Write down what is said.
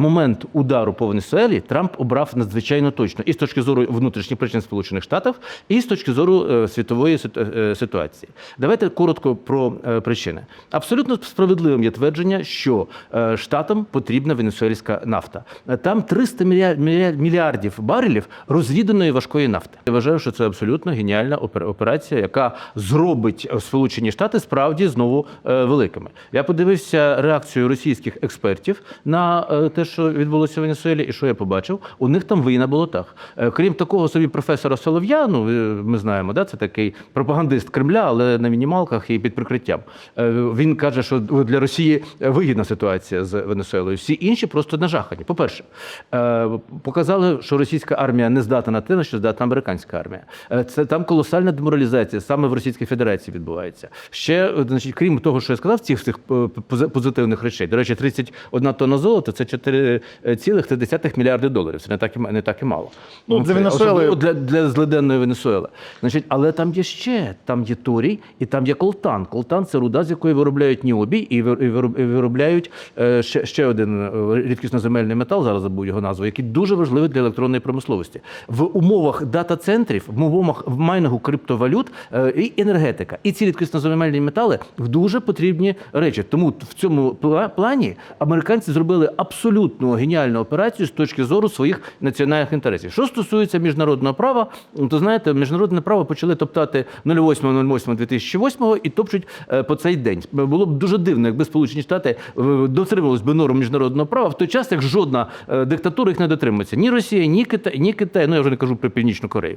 Момент удару по Венесуелі Трамп обрав надзвичайно точно і з точки зору внутрішніх причин Сполучених Штатів, і з точки зору е, світової е, ситуації. Давайте коротко про е, причини. Абсолютно справедливим є твердження, що е, штатам потрібна венесуельська нафта. Е, Там 300 мілья- мілья- мільярдів барелів розвіданої важкої нафти. Я вважаю, що це абсолютно геніальна опер- операція, яка зробить е, Сполучені Штати справді знову е, великими. Я подивився реакцію російських експертів на е, те, що відбулося в Венесуелі, і що я побачив. У них там ви на болотах. Е, Крім такого собі професора Солов'я, ну ми знаємо, да, це такий пропагандист Кремля, але на мінімалках і під прикриттям. Е, Він каже, що для Росії вигідна ситуація з Венесуелою. Всі інші просто нажахані. По-перше, е, показали, що російська армія не здатна на те, на що здатна американська армія. Е, Це там колосальна деморалізація саме в Російській Федерації відбувається. Ще, е, значить, крім того, що я сказав, цих е, позитивних речей. До речі, 31 тонна золота це 4,3 мільярди доларів. Це не так і не так і мало. Ну, для Венесуели- для, для злиденної Венесуели. Значить, але там є ще там є торій і там є колтан. Колтан це руда, з якої виробляють ніобій і вир- і вироб- і виробляють е, ще, ще один е, рідкісноземельний метал. Зараз забув його назву, який дуже важливий для електронної промисловості в умовах дата-центрів, в умовах майнингу криптовалют е, і енергетика. І ці рідкісноземельні метали в дуже потрібні речі. Тому в цьому плані американці зробили абсолютно геніальну операцію з точки зору своїх національних інтересів. Що стосується міжнародного права, то знаєте, міжнародне право почали топтати 08.08.2008 і топчуть е, по цей день. Було б дуже дивно, якби Сполучені Штати е, дотримувались би норм міжнародного права в той час, як жодна е, диктатура їх не дотримується. Ні Росія, ні Китай, ні Китай. Ну я вже не кажу про Північну Корею.